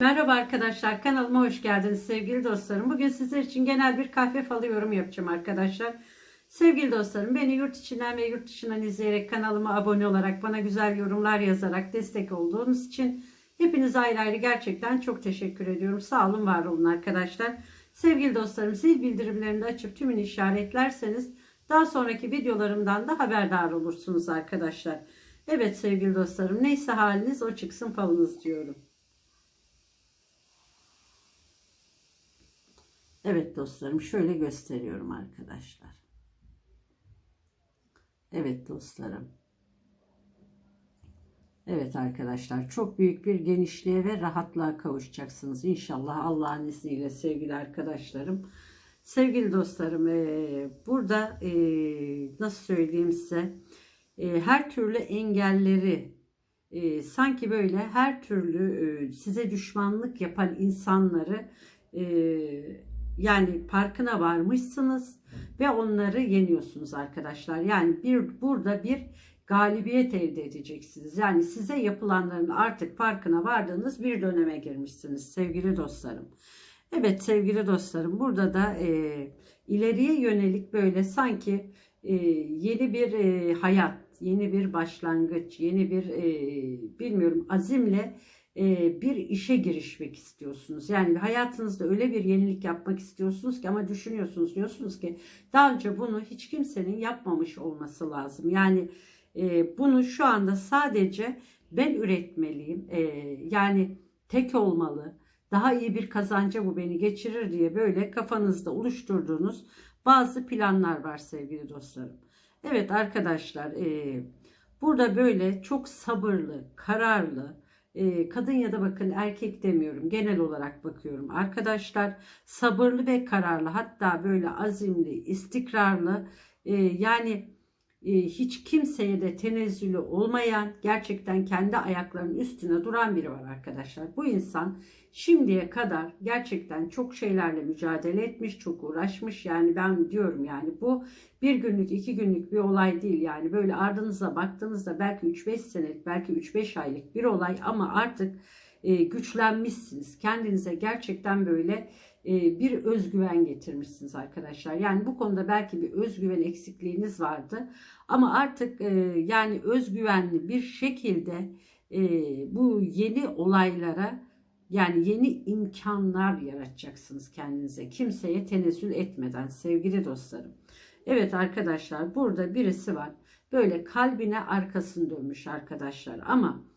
Merhaba arkadaşlar kanalıma hoş geldiniz sevgili dostlarım. Bugün sizler için genel bir kahve falı yorum yapacağım arkadaşlar. Sevgili dostlarım beni yurt içinden ve yurt dışından izleyerek kanalıma abone olarak bana güzel yorumlar yazarak destek olduğunuz için hepiniz ayrı ayrı gerçekten çok teşekkür ediyorum. Sağ olun var olun arkadaşlar. Sevgili dostlarım zil bildirimlerini açıp tümünü işaretlerseniz daha sonraki videolarımdan da haberdar olursunuz arkadaşlar. Evet sevgili dostlarım neyse haliniz o çıksın falınız diyorum. Evet dostlarım şöyle gösteriyorum arkadaşlar. Evet dostlarım. Evet arkadaşlar çok büyük bir genişliğe ve rahatlığa kavuşacaksınız. İnşallah Allah'ın izniyle sevgili arkadaşlarım. Sevgili dostlarım eee, burada eee, nasıl söyleyeyim size eee, her türlü engelleri sanki böyle her türlü size düşmanlık yapan insanları yani farkına varmışsınız ve onları yeniyorsunuz arkadaşlar. Yani bir burada bir galibiyet elde edeceksiniz. Yani size yapılanların artık farkına vardığınız bir döneme girmişsiniz sevgili dostlarım. Evet sevgili dostlarım burada da e, ileriye yönelik böyle sanki e, yeni bir e, hayat, yeni bir başlangıç, yeni bir e, bilmiyorum azimle bir işe girişmek istiyorsunuz. Yani hayatınızda öyle bir yenilik yapmak istiyorsunuz ki ama düşünüyorsunuz diyorsunuz ki daha önce bunu hiç kimsenin yapmamış olması lazım. Yani e, bunu şu anda sadece ben üretmeliyim. E, yani tek olmalı. Daha iyi bir kazanca bu beni geçirir diye böyle kafanızda oluşturduğunuz bazı planlar var sevgili dostlarım. Evet arkadaşlar e, burada böyle çok sabırlı, kararlı, e, kadın ya da bakın erkek demiyorum genel olarak bakıyorum. Arkadaşlar sabırlı ve kararlı hatta böyle azimli, istikrarlı e, yani hiç kimseye de tenezzülü olmayan gerçekten kendi ayaklarının üstüne duran biri var arkadaşlar. Bu insan şimdiye kadar gerçekten çok şeylerle mücadele etmiş, çok uğraşmış. Yani ben diyorum yani bu bir günlük, iki günlük bir olay değil. Yani böyle ardınıza baktığınızda belki 3-5 senelik, belki 3-5 aylık bir olay ama artık e, güçlenmişsiniz. Kendinize gerçekten böyle bir özgüven getirmişsiniz arkadaşlar. Yani bu konuda belki bir özgüven eksikliğiniz vardı. Ama artık e, yani özgüvenli bir şekilde e, bu yeni olaylara yani yeni imkanlar yaratacaksınız kendinize. Kimseye tenezzül etmeden sevgili dostlarım. Evet arkadaşlar burada birisi var. Böyle kalbine arkasını dönmüş arkadaşlar ama e,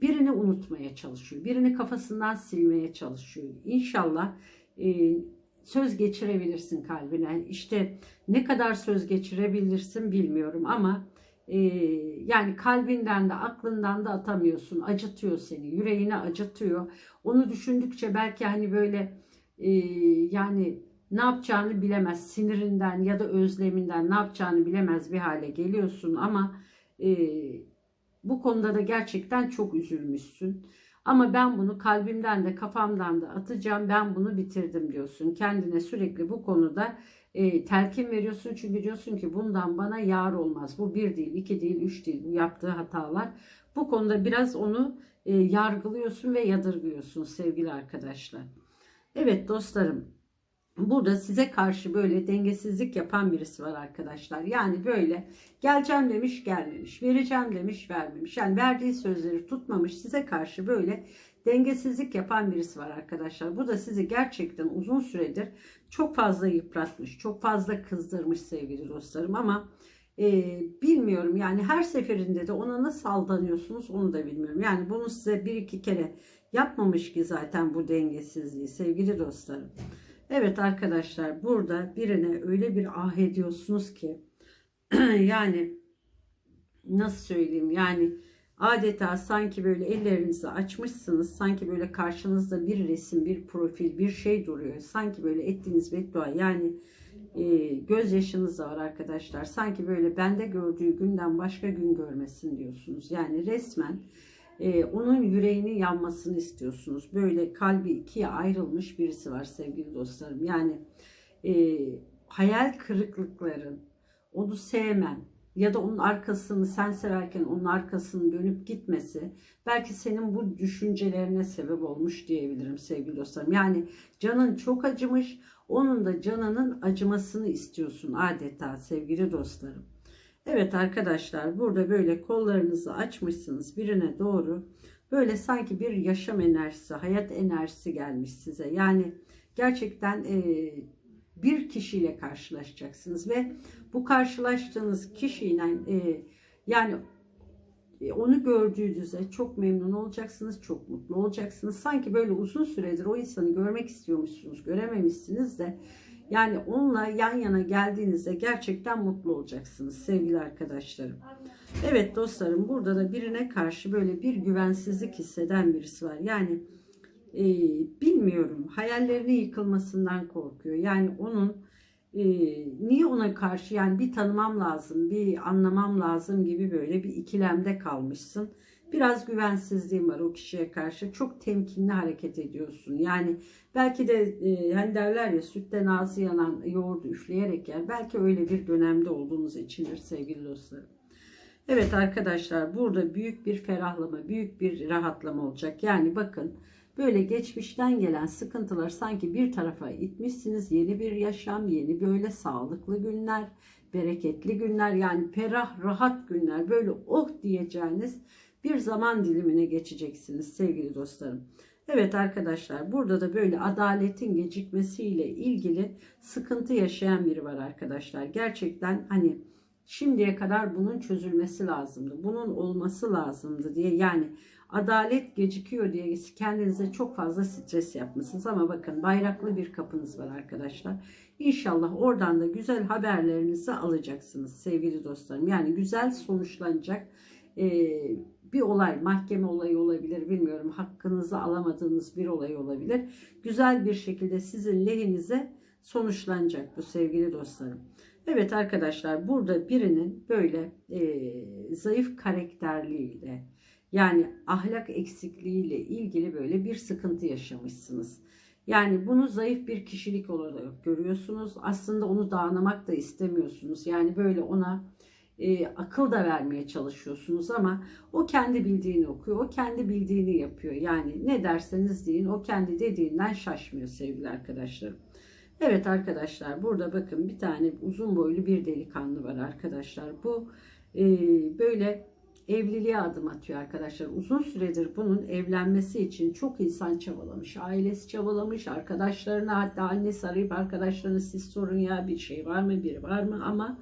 birini unutmaya çalışıyor. Birini kafasından silmeye çalışıyor. İnşallah e, söz geçirebilirsin kalbine. İşte ne kadar söz geçirebilirsin bilmiyorum ama e, yani kalbinden de aklından da atamıyorsun. Acıtıyor seni. Yüreğini acıtıyor. Onu düşündükçe belki hani böyle e, yani ne yapacağını bilemez. Sinirinden ya da özleminden ne yapacağını bilemez bir hale geliyorsun ama bu konuda da gerçekten çok üzülmüşsün. Ama ben bunu kalbimden de kafamdan da atacağım. Ben bunu bitirdim diyorsun. Kendine sürekli bu konuda e, telkin veriyorsun. Çünkü diyorsun ki bundan bana yar olmaz. Bu bir değil, iki değil, üç değil. Bu yaptığı hatalar. Bu konuda biraz onu e, yargılıyorsun ve yadırgıyorsun sevgili arkadaşlar. Evet dostlarım. Burada size karşı böyle dengesizlik yapan birisi var arkadaşlar. Yani böyle geleceğim demiş gelmemiş, vereceğim demiş vermemiş. Yani verdiği sözleri tutmamış size karşı böyle dengesizlik yapan birisi var arkadaşlar. Bu da sizi gerçekten uzun süredir çok fazla yıpratmış, çok fazla kızdırmış sevgili dostlarım ama e, bilmiyorum yani her seferinde de ona nasıl aldanıyorsunuz onu da bilmiyorum. Yani bunu size bir iki kere yapmamış ki zaten bu dengesizliği sevgili dostlarım. Evet arkadaşlar burada birine öyle bir ah ediyorsunuz ki yani nasıl söyleyeyim yani adeta sanki böyle ellerinizi açmışsınız sanki böyle karşınızda bir resim bir profil bir şey duruyor. Sanki böyle ettiğiniz beddua yani e, gözyaşınız da var arkadaşlar. Sanki böyle bende gördüğü günden başka gün görmesin diyorsunuz. Yani resmen e, onun yüreğinin yanmasını istiyorsunuz. Böyle kalbi ikiye ayrılmış birisi var sevgili dostlarım. Yani e, hayal kırıklıkların, onu sevmem, ya da onun arkasını sen severken onun arkasını dönüp gitmesi belki senin bu düşüncelerine sebep olmuş diyebilirim sevgili dostlarım. Yani canın çok acımış, onun da canının acımasını istiyorsun adeta sevgili dostlarım. Evet arkadaşlar burada böyle kollarınızı açmışsınız birine doğru. Böyle sanki bir yaşam enerjisi, hayat enerjisi gelmiş size. Yani gerçekten e, bir kişiyle karşılaşacaksınız ve bu karşılaştığınız kişiyle e, yani e, onu gördüğünüzde çok memnun olacaksınız, çok mutlu olacaksınız. Sanki böyle uzun süredir o insanı görmek istiyormuşsunuz, görememişsiniz de yani onunla yan yana geldiğinizde gerçekten mutlu olacaksınız sevgili arkadaşlarım. Evet dostlarım burada da birine karşı böyle bir güvensizlik hisseden birisi var. Yani e, bilmiyorum hayallerinin yıkılmasından korkuyor. Yani onun e, niye ona karşı yani bir tanımam lazım, bir anlamam lazım gibi böyle bir ikilemde kalmışsın. Biraz güvensizliğim var o kişiye karşı. Çok temkinli hareket ediyorsun. Yani belki de e, hani derler ya sütten ağzı yanan yoğurdu üfleyerek yer. Belki öyle bir dönemde olduğunuz içindir sevgili dostlarım. Evet arkadaşlar burada büyük bir ferahlama, büyük bir rahatlama olacak. Yani bakın böyle geçmişten gelen sıkıntılar sanki bir tarafa itmişsiniz. Yeni bir yaşam, yeni böyle sağlıklı günler, bereketli günler yani ferah, rahat günler böyle oh diyeceğiniz bir zaman dilimine geçeceksiniz sevgili dostlarım. Evet arkadaşlar burada da böyle adaletin gecikmesiyle ilgili sıkıntı yaşayan biri var arkadaşlar. Gerçekten hani şimdiye kadar bunun çözülmesi lazımdı. Bunun olması lazımdı diye yani adalet gecikiyor diye kendinize çok fazla stres yapmışsınız. Ama bakın bayraklı bir kapınız var arkadaşlar. İnşallah oradan da güzel haberlerinizi alacaksınız sevgili dostlarım. Yani güzel sonuçlanacak bir olay, mahkeme olayı olabilir bilmiyorum. Hakkınızı alamadığınız bir olay olabilir. Güzel bir şekilde sizin lehinize sonuçlanacak bu sevgili dostlarım. Evet arkadaşlar burada birinin böyle e, zayıf karakterliğiyle yani ahlak eksikliğiyle ilgili böyle bir sıkıntı yaşamışsınız. Yani bunu zayıf bir kişilik olarak görüyorsunuz. Aslında onu dağınamak da istemiyorsunuz. Yani böyle ona e, akıl da vermeye çalışıyorsunuz ama o kendi bildiğini okuyor. O kendi bildiğini yapıyor. Yani ne derseniz deyin o kendi dediğinden şaşmıyor sevgili arkadaşlarım. Evet arkadaşlar burada bakın bir tane uzun boylu bir delikanlı var arkadaşlar. Bu e, böyle evliliğe adım atıyor arkadaşlar. Uzun süredir bunun evlenmesi için çok insan çabalamış. Ailesi çabalamış. Arkadaşlarına hatta annesi arayıp arkadaşlarına siz sorun ya bir şey var mı biri var mı ama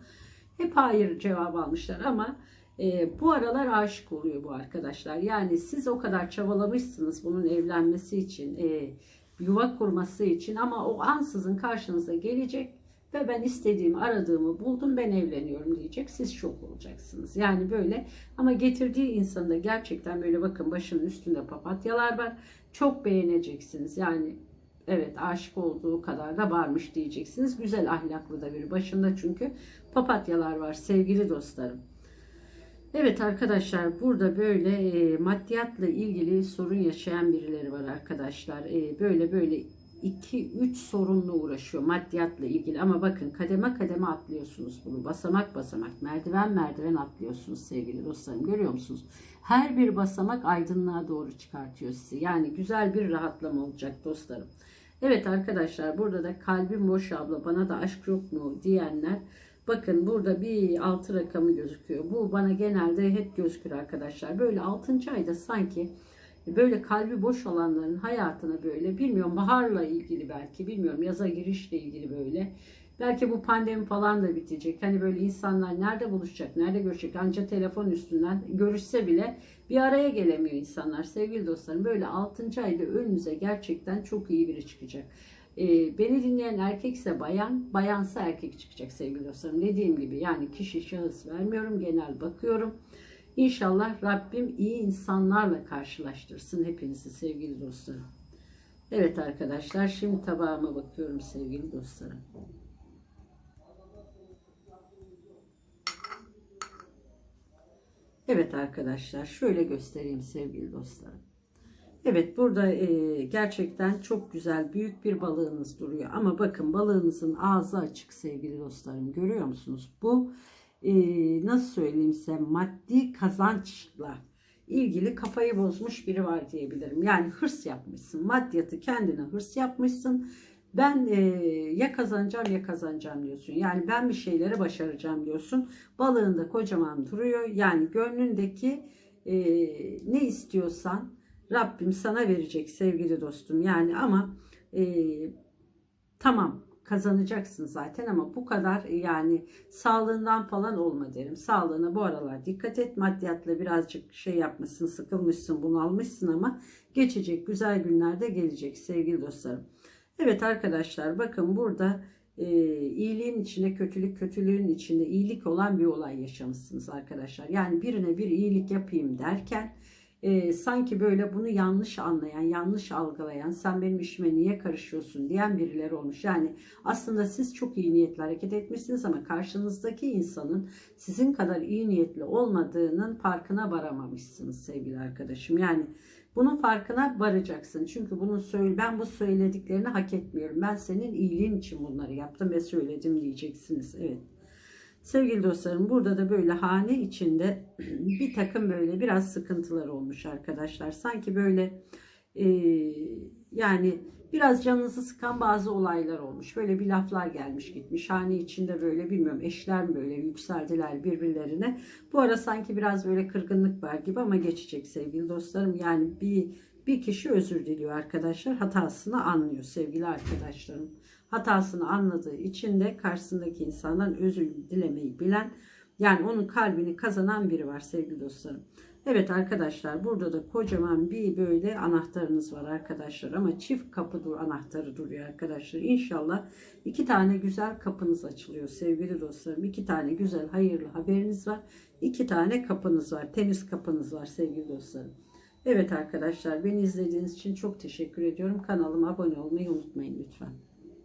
hep hayır cevabı almışlar ama e, bu aralar aşık oluyor bu arkadaşlar. Yani siz o kadar çabalamışsınız bunun evlenmesi için, e, yuva kurması için ama o ansızın karşınıza gelecek ve ben istediğimi aradığımı buldum ben evleniyorum diyecek. Siz şok olacaksınız. Yani böyle ama getirdiği insanda gerçekten böyle bakın başının üstünde papatyalar var. Çok beğeneceksiniz. Yani evet aşık olduğu kadar da varmış diyeceksiniz. Güzel ahlaklı da bir başında çünkü papatyalar var sevgili dostlarım. Evet arkadaşlar burada böyle e, maddiyatla ilgili sorun yaşayan birileri var arkadaşlar. E, böyle böyle 2-3 sorunla uğraşıyor maddiyatla ilgili ama bakın kademe kademe atlıyorsunuz bunu basamak basamak merdiven merdiven atlıyorsunuz sevgili dostlarım görüyor musunuz? Her bir basamak aydınlığa doğru çıkartıyor sizi yani güzel bir rahatlama olacak dostlarım. Evet arkadaşlar burada da kalbim boş abla bana da aşk yok mu diyenler bakın burada bir altı rakamı gözüküyor. Bu bana genelde hep gözükür arkadaşlar. Böyle 6. ayda sanki böyle kalbi boş olanların hayatına böyle bilmiyorum baharla ilgili belki bilmiyorum yaza girişle ilgili böyle Belki bu pandemi falan da bitecek. Hani böyle insanlar nerede buluşacak, nerede görüşecek? Ancak telefon üstünden görüşse bile bir araya gelemiyor insanlar. Sevgili dostlarım böyle 6. ayda önünüze gerçekten çok iyi biri çıkacak. Ee, beni dinleyen erkekse bayan, bayansa erkek çıkacak sevgili dostlarım. Dediğim gibi yani kişi şahıs vermiyorum, genel bakıyorum. İnşallah Rabbim iyi insanlarla karşılaştırsın hepinizi sevgili dostlarım. Evet arkadaşlar şimdi tabağıma bakıyorum sevgili dostlarım. Evet arkadaşlar şöyle göstereyim sevgili dostlarım. Evet burada e, gerçekten çok güzel büyük bir balığınız duruyor. Ama bakın balığınızın ağzı açık sevgili dostlarım. Görüyor musunuz? Bu e, nasıl söyleyeyim size maddi kazançla ilgili kafayı bozmuş biri var diyebilirim. Yani hırs yapmışsın. Maddiyatı kendine hırs yapmışsın. Ben e, ya kazanacağım ya kazanacağım diyorsun. Yani ben bir şeyleri başaracağım diyorsun. Balığında kocaman duruyor. Yani gönlündeki e, ne istiyorsan Rabbim sana verecek sevgili dostum. Yani ama e, tamam kazanacaksın zaten ama bu kadar yani sağlığından falan olma derim. Sağlığına bu aralar dikkat et. Maddiyatla birazcık şey yapmışsın, sıkılmışsın, bunalmışsın ama geçecek güzel günlerde gelecek sevgili dostlarım. Evet arkadaşlar bakın burada e, iyiliğin içinde kötülük, kötülüğün içinde iyilik olan bir olay yaşamışsınız arkadaşlar. Yani birine bir iyilik yapayım derken e, sanki böyle bunu yanlış anlayan, yanlış algılayan, sen benim işime niye karışıyorsun diyen birileri olmuş. Yani aslında siz çok iyi niyetli hareket etmişsiniz ama karşınızdaki insanın sizin kadar iyi niyetli olmadığının farkına varamamışsınız sevgili arkadaşım. Yani bunun farkına varacaksın. Çünkü bunu söyle, ben bu söylediklerini hak etmiyorum. Ben senin iyiliğin için bunları yaptım ve söyledim diyeceksiniz. Evet. Sevgili dostlarım burada da böyle hane içinde bir takım böyle biraz sıkıntılar olmuş arkadaşlar. Sanki böyle e, yani biraz canınızı sıkan bazı olaylar olmuş. Böyle bir laflar gelmiş gitmiş. Hane içinde böyle bilmiyorum eşler mi böyle yükseldiler birbirlerine. Bu ara sanki biraz böyle kırgınlık var gibi ama geçecek sevgili dostlarım. Yani bir bir kişi özür diliyor arkadaşlar. Hatasını anlıyor sevgili arkadaşlarım. Hatasını anladığı için de karşısındaki insandan özür dilemeyi bilen yani onun kalbini kazanan biri var sevgili dostlarım. Evet arkadaşlar burada da kocaman bir böyle anahtarınız var arkadaşlar ama çift kapı dur anahtarı duruyor arkadaşlar. İnşallah iki tane güzel kapınız açılıyor sevgili dostlarım. İki tane güzel hayırlı haberiniz var. İki tane kapınız var. Temiz kapınız var sevgili dostlarım. Evet arkadaşlar beni izlediğiniz için çok teşekkür ediyorum. Kanalıma abone olmayı unutmayın lütfen.